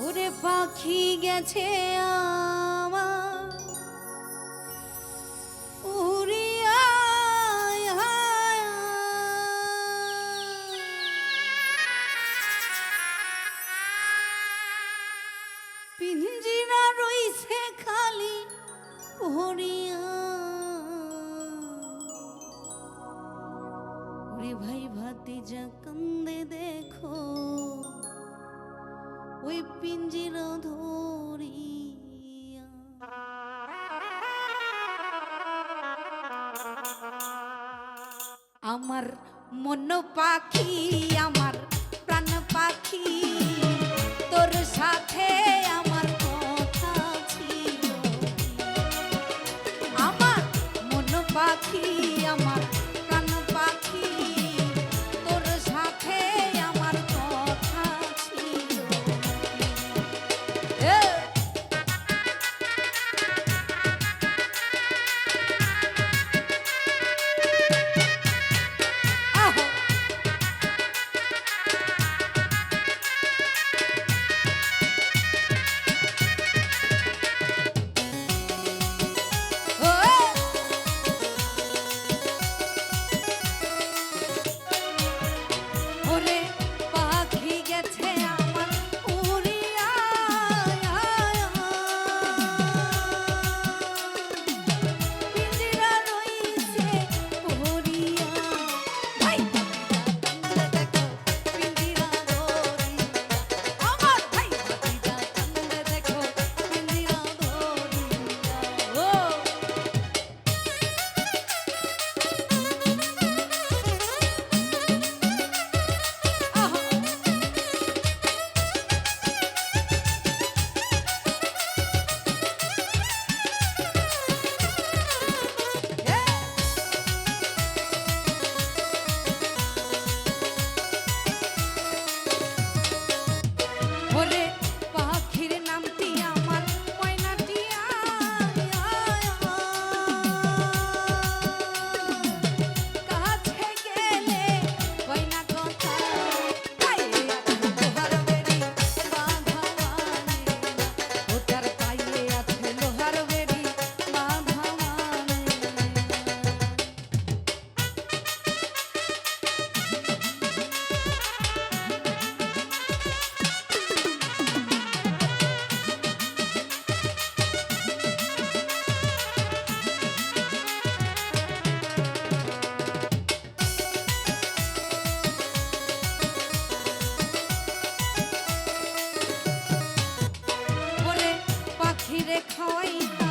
ওরে পাখি গেছে আমার। উড়িয়া পিঞ্জিরা রইছে খালি হরিয়া ওরে ভাই ভাতিজা কান্দে দেখো। ওই পিঞ্জির ধরিয়া। আমার মন পাখি আমার প্রাণ পাখি তোর সাথে রে